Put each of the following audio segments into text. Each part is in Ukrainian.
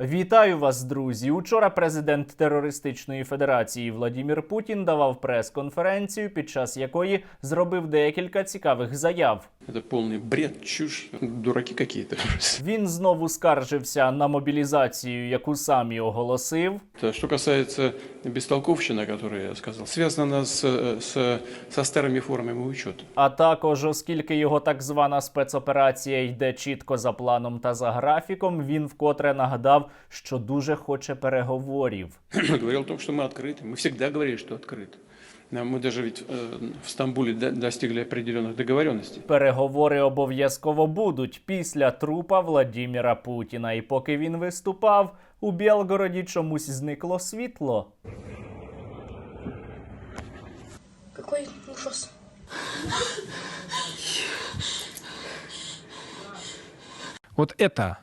Вітаю вас, друзі. Учора президент терористичної федерації Владімір Путін давав прес-конференцію, під час якої зробив декілька цікавих заяв. Это полный бред, чушь, дураки какие-то. Він знову скаржився на мобілізацію, яку сам і оголосив. Это Что касается бестолковщины, о которой я сказал, связано она с, с, со старыми формами учета. А також, оскільки його так звана спецоперація йде чітко за планом та за графіком, він вкотре нагадав, що дуже хоче переговорів. Говорил о том, что мы открыты. Мы всегда говорили, что открыты. Да, Мы даже ведь э, в Стамбуле до- достигли определенных договоренностей. Переговори обов'язково будуть після трупа Владіміра Путіна. І поки він виступав, у Білгороді чомусь зникло світло. Какой ужас. Вот это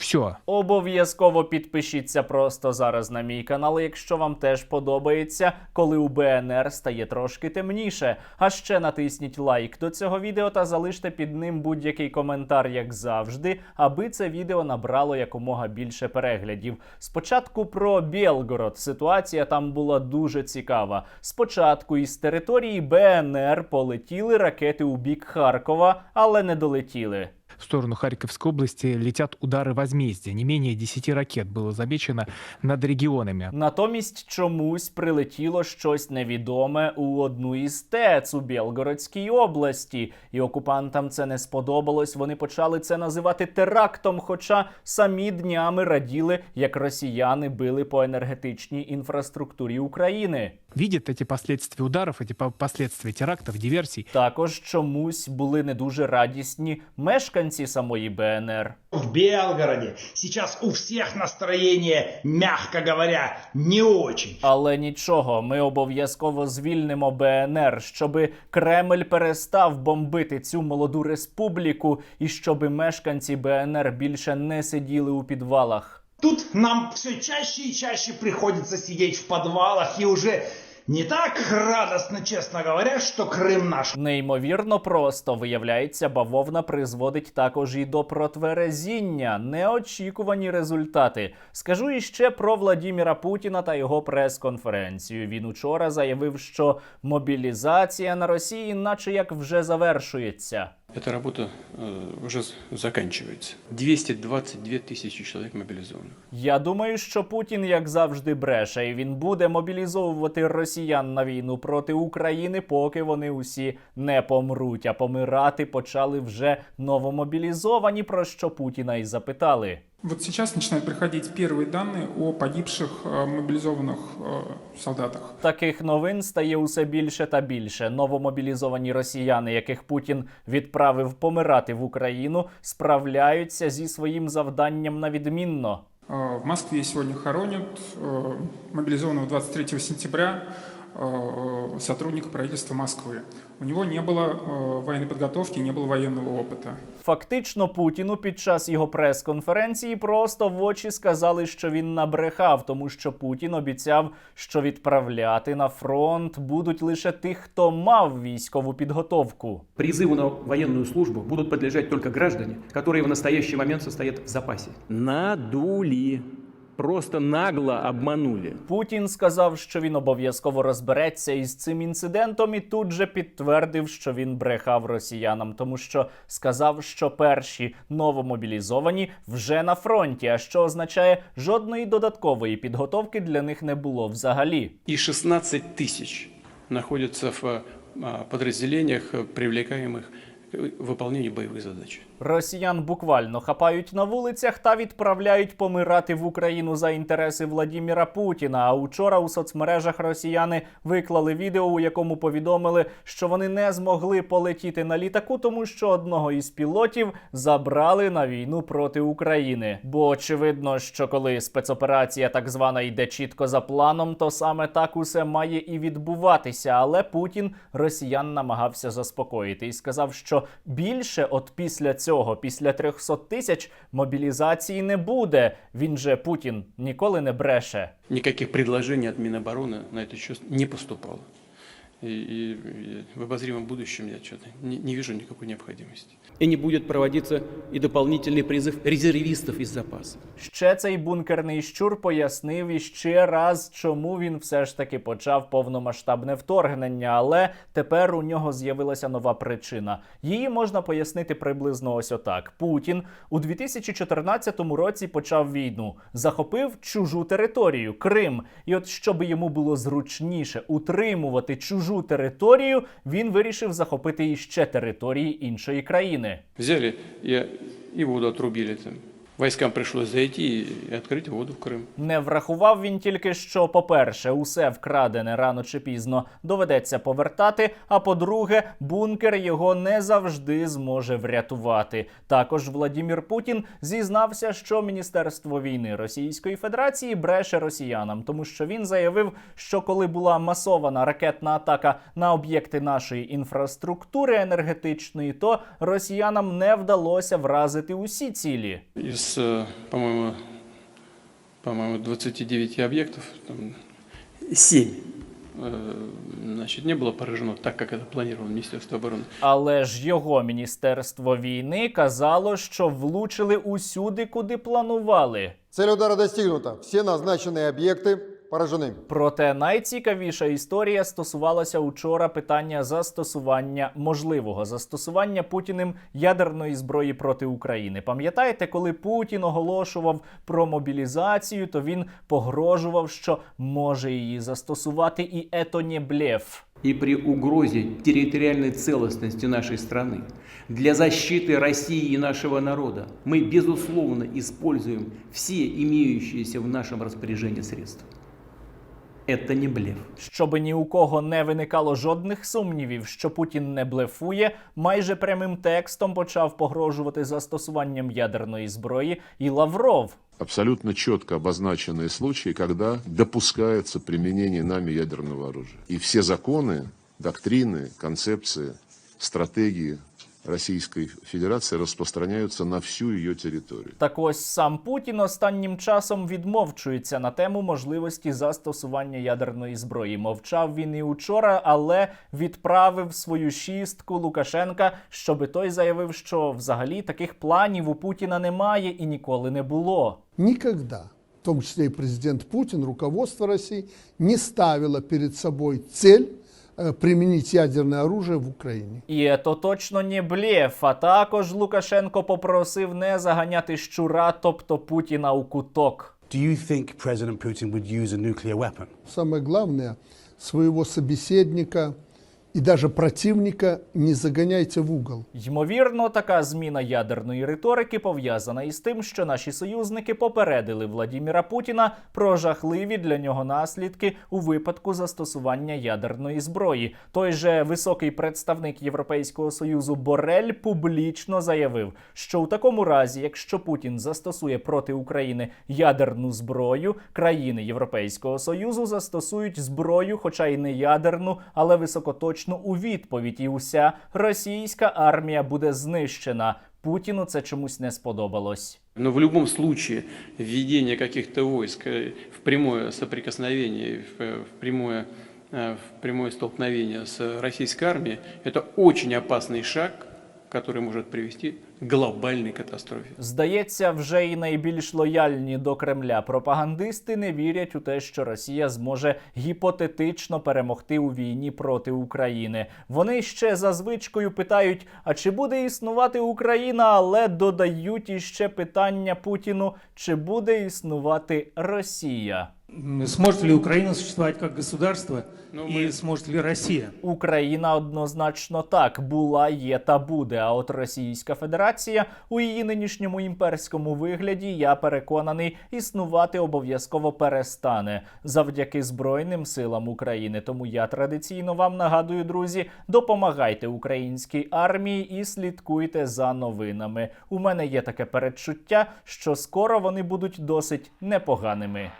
все. Обов'язково підпишіться просто зараз на мій канал, якщо вам теж подобається, коли у БНР стає трошки темніше. А ще натисніть лайк до цього відео та залиште під ним будь-який коментар, як завжди, аби це відео набрало якомога більше переглядів. Спочатку про Білгород. Ситуація там була дуже цікава. Спочатку із території БНР полетіли ракети у бік Харкова, але не долетіли. В сторону Харьковской области летят удары возмездия. Не менее 10 ракет было замечено над регионами. Натомість чомусь прилетіло щось невідоме у одну із ТЕЦ у Білгородській області, і окупантам це не сподобалось. Вони почали це називати терактом. Хоча самі днями раділи, як росіяни били по енергетичній інфраструктурі України. Видят эти последствия ударов, эти по- последствия терактов, диверсий. Також чомусь були не дуже радісні мешканці самої БНР. В Белгороде сейчас у всех настроение, мягко говоря, не очень. Але нічого, ми обов'язково звільнимо БНР, щоби Кремль перестав бомбити цю молоду республіку, і щоби мешканці БНР більше не сиділи у підвалах. Тут нам все чаще и чаще приходится сидеть в подвалах и уже не так радостно, честно говоря, что Крым наш. Неймовірно просто виявляється, бавовна призводить також і до протверезіння. Неочікувані результати. Скажу іще про Владіміра Путіна та його прес-конференцію. Він учора заявив, що мобілізація на Росії, наче як вже завершується. Эта работа э, уже з- заканчивается. 222 тысячи человек мобилизованных. Я думаю, що Путін, як завжди, бреше, і він буде мобілізовувати росіян на війну проти України, поки вони усі не помруть. А помирати почали вже новомобілізовані, про що Путіна і запитали. Вот сейчас начинают приходить первые данные о погибших э, мобилизованных э, солдатах. Таких новин стає усе більше та більше. Новомобілізовані росіяни, яких Путін відправив помирати в Україну, справляються зі своїм завданням на відмінно. Э, В Москве сегодня хоронят э, мобилизованного 23 сентября э, сотрудника правительства Москвы. У него не было э, военной подготовки, не было военного опыта. Фактично, Путіну під час його прес-конференції просто в очі сказали, що він набрехав, тому що Путін обіцяв, що відправляти на фронт будуть лише тих, хто мав військову підготовку. Призыву на военную службу будут подлежать только граждане, которые в настоящий момент состоят в запасе. Надули. Просто нагло обманули. Путін сказав, що він обов'язково розбереться із цим інцидентом, і тут же підтвердив, що він брехав росіянам, тому що сказав, що перші новомобілізовані вже на фронті, а що означає, жодної додаткової підготовки для них не було взагалі. И 16 тысяч находятся в э, подразделениях, э, привлекаемых к выполнению боевых задач. Росіян буквально хапають на вулицях та відправляють помирати в Україну за інтереси Владіміра Путіна. А учора у соцмережах росіяни виклали відео, у якому повідомили, що вони не змогли полетіти на літаку, тому що одного із пілотів забрали на війну проти України. Бо очевидно, що коли спецоперація так звана йде чітко за планом, то саме так усе має і відбуватися. Але Путін росіян намагався заспокоїти і сказав, що більше, от після цього, після 300 тисяч, мобілізації не буде. Він же Путін ніколи не бреше. Ніяких предложений від Міноборони на этот счет не поступало. И, и- и в обозримом будущем я что-то не, не вижу никакой необходимости. И не будет проводиться и дополнительный призыв резервистов из запаса. Ще цей бункерний щур пояснив іще раз, чому він все ж таки почав повномасштабне вторгнення. Але тепер у нього з'явилася нова причина. Її можна пояснити приблизно ось отак: Путін у 2014 році почав війну, захопив чужу територію Крим. І от щоб йому було зручніше утримувати чужу територію, він вирішив захопити іще території іншої країни. Взяли і, і воду отрубили там. Войскам пришлось зайти и, и открыть воду в Крым. Не врахував він тільки, що, по-перше, усе вкрадене рано чи пізно доведеться повертати. А по-друге, бункер його не завжди зможе врятувати. Також Владімір Путін зізнався, що Міністерство війни Російської Федерації бреше росіянам, тому що він заявив, що коли була масована ракетна атака на об'єкти нашої інфраструктури енергетичної, то росіянам не вдалося вразити усі цілі Из, э, по-моему, по-моему, 29 объектов, там, 7 э, значит, не было поражено так, как это планировало Министерство обороны. Але ж його міністерство війни казало, що влучили усюди, куди планували. Цель удара достигнута. Все назначенные объекты поражены. Проте найцікавіша історія стосувалася учора питання застосування можливого застосування Путіним ядерної зброї проти України. Пам'ятаєте, коли Путін оголошував про мобілізацію, то він погрожував, що може її застосувати, і ето не блеф. И при угрозе территориальной целостности нашей страны для защиты России и нашего народа мы, безусловно, используем все имеющиеся в нашем распоряжении средства. Это не блеф. Щоби ні у кого не виникало жодних сумнівів, що Путін не блефує, майже прямим текстом почав погрожувати застосуванням ядерної зброї і Лавров. абсолютно четко обозначенные случаи, когда допускается применение нами ядерного оружия. И все законы, доктрины, концепции, стратегии Российской Федерации распространяются на всю ее территорию. Так ось сам Путін останнім часом відмовчується на тему можливості застосування ядерної зброї. Мовчав він і учора, але відправив свою шістку Лукашенка, щоби той заявив, що взагалі таких планів у Путіна немає і ніколи не було. Никогда, в том числе и президент Путин, руководство России, не ставило перед собой цель э, применить ядерне оружие в Україні. І то точно не блєф. А також Лукашенко попросив не заганяти щура, тобто Путіна у куток. Do you think President Putin would use a nuclear weapon? Саме головне своего собеседника и даже противника не загоняйте в угол. Ймовірно, така зміна ядерної риторики пов'язана із тим, що наші союзники попередили Владіміра Путіна про жахливі для нього наслідки у випадку застосування ядерної зброї. Той же високий представник Європейського союзу Борель публічно заявив, що у такому разі, якщо Путін застосує проти України ядерну зброю, країни Європейського союзу застосують зброю, хоча й не ядерну, але високоточну у відповідь, і уся російська армія буде знищена. Путіну це чомусь не сподобалось. Но в любом случае введение каких-то войск э, в прямое соприкосновение, в, э, в прямое, э, в прямое столкновение с российской армией, это очень опасный шаг, который может привести к глобальной катастрофе. Здається, вже і найбільш лояльні до Кремля пропагандисти не вірять у те, що Росія зможе гіпотетично перемогти у війні проти України. Вони ще за звичкою питають: а чи буде існувати Україна, але додають іще питання Путіну: чи буде існувати Росія? Сможет ли Украина существовать как государство Ну, и мы- сможет ли Россия? Україна однозначно так була, є та буде. А от Російська Федерація у її нинішньому імперському вигляді, я переконаний, існувати обов'язково перестане завдяки Збройним силам України. Тому я традиційно вам нагадую, друзі, допомагайте українській армії і слідкуйте за новинами. У мене є таке передчуття, що скоро вони будуть досить непоганими.